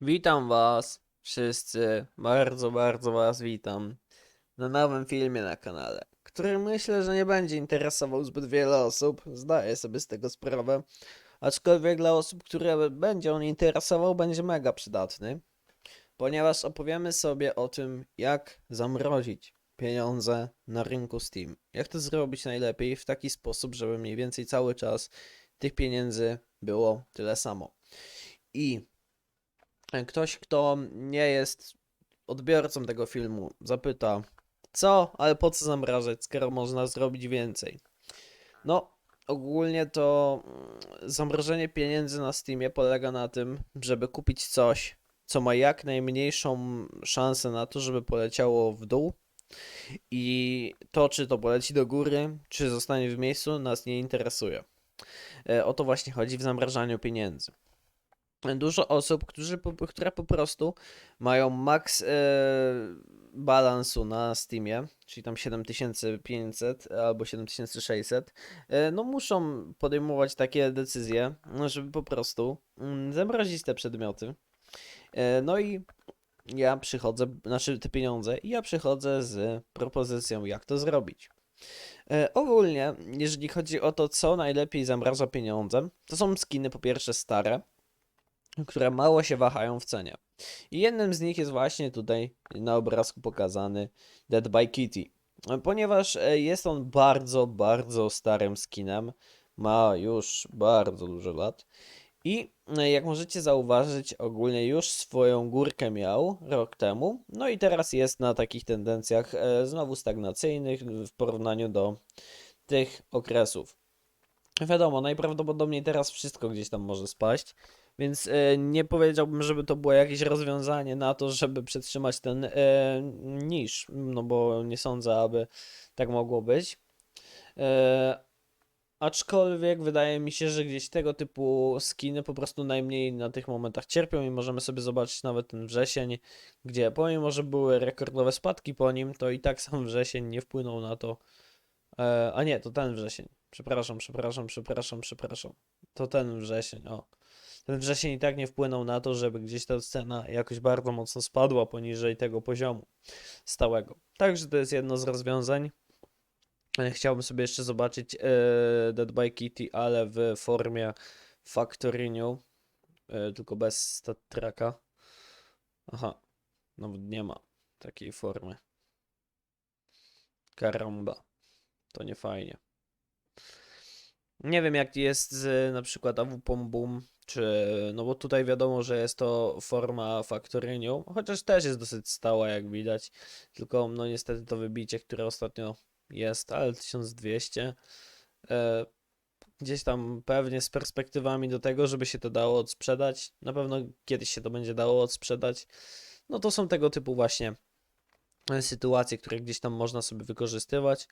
Witam Was wszyscy, bardzo, bardzo Was witam na nowym filmie na kanale, który myślę, że nie będzie interesował zbyt wiele osób, zdaję sobie z tego sprawę, aczkolwiek dla osób, które będzie on interesował, będzie mega przydatny, ponieważ opowiemy sobie o tym, jak zamrozić pieniądze na rynku Steam. Jak to zrobić najlepiej w taki sposób, żeby mniej więcej cały czas tych pieniędzy było tyle samo. I ktoś, kto nie jest odbiorcą tego filmu, zapyta, co, ale po co zamrażać, skoro można zrobić więcej? No, ogólnie to mm, zamrożenie pieniędzy na Steamie polega na tym, żeby kupić coś, co ma jak najmniejszą szansę na to, żeby poleciało w dół. I to, czy to poleci do góry, czy zostanie w miejscu, nas nie interesuje. E, O to właśnie chodzi w zamrażaniu pieniędzy dużo osób, którzy, które po prostu mają max e, balansu na Steamie, czyli tam 7500 albo 7600, e, no muszą podejmować takie decyzje, żeby po prostu mm, zamrozić te przedmioty. E, no i ja przychodzę, znaczy te pieniądze, i ja przychodzę z propozycją, jak to zrobić. E, ogólnie, jeżeli chodzi o to, co najlepiej zamraża pieniądze, to są skiny po pierwsze stare, które mało się wahają w cenie. I jednym z nich jest właśnie tutaj na obrazku pokazany Dead by Kitty. Ponieważ e, jest on bardzo, bardzo starym skinem, ma już bardzo dużo lat. I e, jak możecie zauważyć, ogólnie już swoją górkę miał rok temu. No i teraz jest na takich tendencjach e, znowu stagnacyjnych w porównaniu do tych okresów. Wiadomo, najprawdopodobniej teraz wszystko gdzieś tam może spaść. Więc e, nie powiedziałbym, żeby to było jakieś rozwiązanie na to, żeby przetrzymać ten e, niż, no bo nie sądzę, aby tak mogło być. E, aczkolwiek wydaje mi się, że gdzieś tego typu skiny po prostu najmniej na tych momentach cierpią i możemy sobie zobaczyć nawet ten wrzesień, gdzie pomimo, że były rekordowe spadki po nim, to i tak sam wrzesień nie wpłynął na to. A nie, to ten wrzesień. Przepraszam, przepraszam, przepraszam, przepraszam. To ten wrzesień, o ten wrzesień i tak nie wpłynął na to, żeby gdzieś ta cena jakoś bardzo mocno spadła poniżej tego poziomu stałego. Także to jest jedno z rozwiązań. E, Chciałbym sobie jeszcze zobaczyć e, Dead by Kitty, ale w formie Factory New, e, tylko bez stat tracka. Aha, nawet nie ma takiej formy. Karamba, to nie fajnie. Nie wiem jak jest z na przykład AWP Boom, czy, no bo tutaj wiadomo, że jest to forma Factory New, chociaż też jest dosyć stała jak widać, tylko no niestety to wybicie, które ostatnio jest, ale 1200, e, gdzieś tam pewnie z perspektywami do tego, żeby się to dało odsprzedać, na pewno kiedyś się to będzie dało odsprzedać, no to są tego typu właśnie e, sytuacje, które gdzieś tam można sobie wykorzystywać.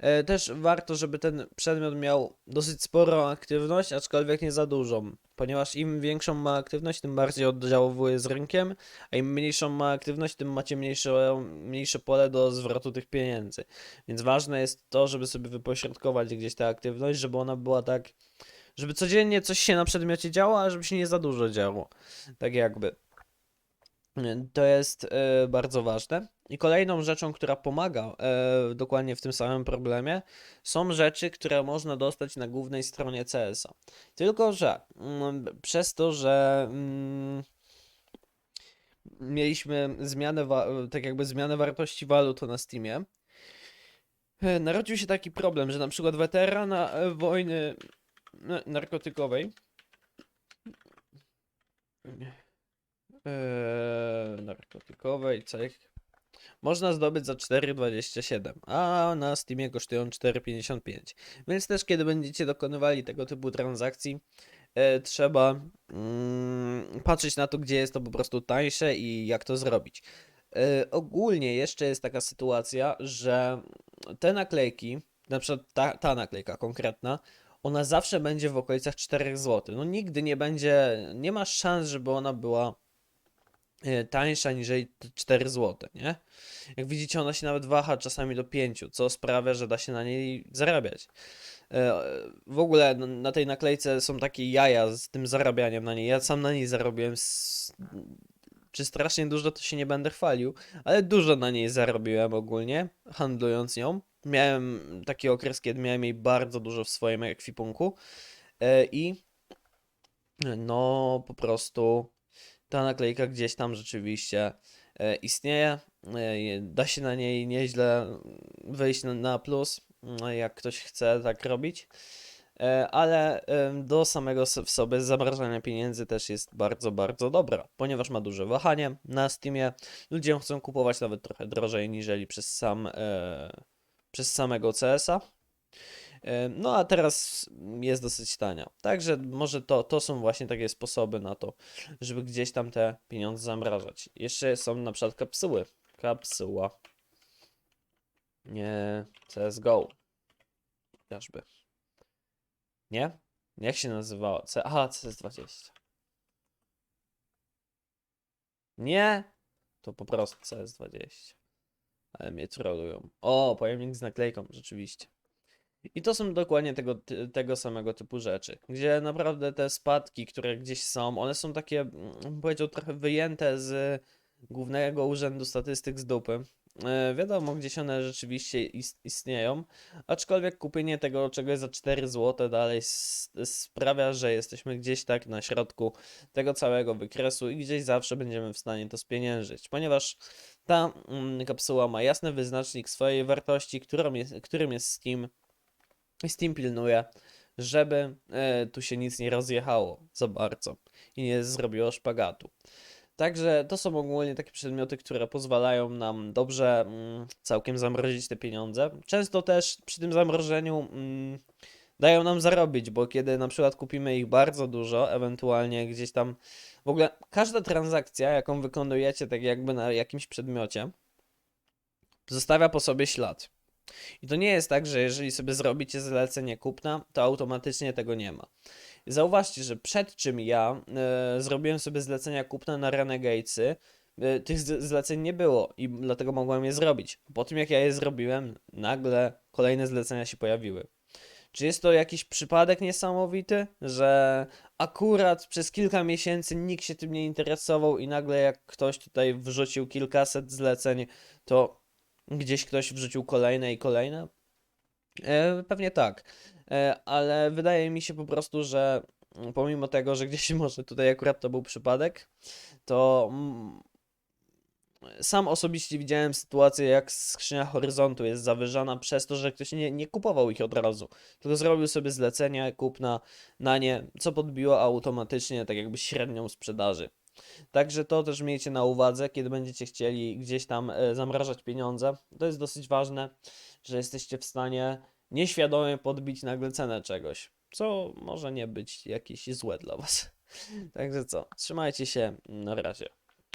E, Też warto, żeby ten przedmiot miał dosyć sporą aktywność, aczkolwiek nie za dużą, ponieważ im większą ma aktywność, tym bardziej oddziałuje z rynkiem, a im mniejszą ma aktywność, tym macie mniejsze, mniejsze pole do zwrotu tych pieniędzy. Więc ważne jest to, żeby sobie wypośrodkować gdzieś tę aktywność, żeby ona była tak, żeby codziennie coś się na przedmiocie działo, a żeby się nie za dużo działo. Tak jakby. To jest e, bardzo ważne. I kolejną rzeczą, która pomaga e, dokładnie w tym samym problemie, są rzeczy, które można dostać na głównej stronie CS-a. Tylko, że mm, przez to, że mm, mieliśmy zmianę, tak jakby zmianę wartości walut na Steamie, e, narodził się taki problem, że na przykład weterana wojny narkotykowej Eee, narkotykowej, cech. Można zdobyć za 4,27, a na Steamie kosztują 4,55. Więc też kiedy będziecie dokonywali tego typu transakcji, e, trzeba mm, patrzeć na to, gdzie jest to po prostu tańsze i jak to zrobić. E, ogólnie jeszcze jest taka sytuacja, że te naklejki, na przykład ta, ta naklejka konkretna, ona zawsze będzie w okolicach 4 zł. No nigdy nie będzie, nie ma szans, żeby ona była tańsza niżeli te 4 zł, nie? Jak widzicie, ona się nawet waha czasami do 5, co sprawia, że da się na niej zarabiać. E, W ogóle na tej naklejce są takie jaja z tym zarabianiem na niej. Ja sam na niej zarobiłem. s- Czy strasznie dużo, to się nie będę chwalił, ale dużo na niej zarobiłem ogólnie, handlując nią. Miałem taki okres, kiedy miałem jej bardzo dużo w swoim ekwipunku e, i no po prostu ta naklejka gdzieś tam rzeczywiście e, istnieje. E, Da się na niej nieźle wyjść na, plus, mm, jak ktoś chce tak robić. E, Ale do samego w sobie zamrażania pieniędzy też jest bardzo, bardzo dobra, ponieważ ma duże wahanie na Steamie. Ludzie chcą kupować nawet trochę drożej niżeli przez sam, przez samego CS-a. E, No a teraz jest dosyć tania. Także może to, to są właśnie takie sposoby na to, żeby gdzieś tam te pieniądze zamrażać. Jeszcze są na przykład kapsuły. Kapsuła. Nie CSGO. Chociażby. Nie? Jak się nazywała? C Aha, CS20. Nie? To po prostu CS20. Ale mnie trollują. O, pojemnik z naklejką, rzeczywiście. I to są dokładnie tego, tego samego typu rzeczy, gdzie naprawdę te spadki, które gdzieś są, one są takie, mm, bym powiedział, trochę wyjęte z Głównego Urzędu Statystyk z dupy. E, wiadomo, gdzieś one rzeczywiście is- istnieją, aczkolwiek kupienie tego czegoś za 4 zł dalej sprawia, że jesteśmy gdzieś tak na środku tego całego wykresu i gdzieś zawsze będziemy w stanie to spieniężyć, ponieważ ta mm, kapsuła ma jasny wyznacznik swojej wartości, którą jest, którym jest Steam. Steam pilnuje, żeby e, tu się nic nie rozjechało za bardzo i nie zrobiło szpagatu. Także to są ogólnie takie przedmioty, które pozwalają nam dobrze mm, całkiem zamrozić te pieniądze. Często też przy tym zamrożeniu mm, dają nam zarobić, bo kiedy na przykład kupimy ich bardzo dużo, ewentualnie gdzieś tam w ogóle każda transakcja, jaką wykonujecie tak jakby na jakimś przedmiocie, zostawia po sobie ślad. I to nie jest tak, że jeżeli sobie zrobicie zlecenie kupna, to automatycznie tego nie ma. Zauważcie, że przed czym ja e, zrobiłem sobie zlecenia kupna na Renegadesy, e, tych zleceń nie było i dlatego mogłem je zrobić. Po tym jak ja je zrobiłem, nagle kolejne zlecenia się pojawiły. Czy jest to jakiś przypadek niesamowity, że akurat przez kilka miesięcy nikt się tym nie interesował i nagle jak ktoś tutaj wrzucił kilkaset zleceń, to gdzieś ktoś wrzucił kolejne i kolejne? E, pewnie tak, e, ale wydaje mi się po prostu, że pomimo tego, że gdzieś może tutaj akurat to był przypadek, to mm, sam osobiście widziałem sytuację, jak skrzynia horyzontu jest zawyżana przez to, że ktoś nie, nie kupował ich od razu, tylko zrobił sobie zlecenie kupna na nie, co podbiło automatycznie tak jakby średnią sprzedaży. Także to też miejcie na uwadze, kiedy będziecie chcieli gdzieś tam e, zamrażać pieniądze. To jest dosyć ważne, że jesteście w stanie nieświadomie podbić nagle cenę czegoś, co może nie być jakieś złe dla was. Także co, trzymajcie się, na razie.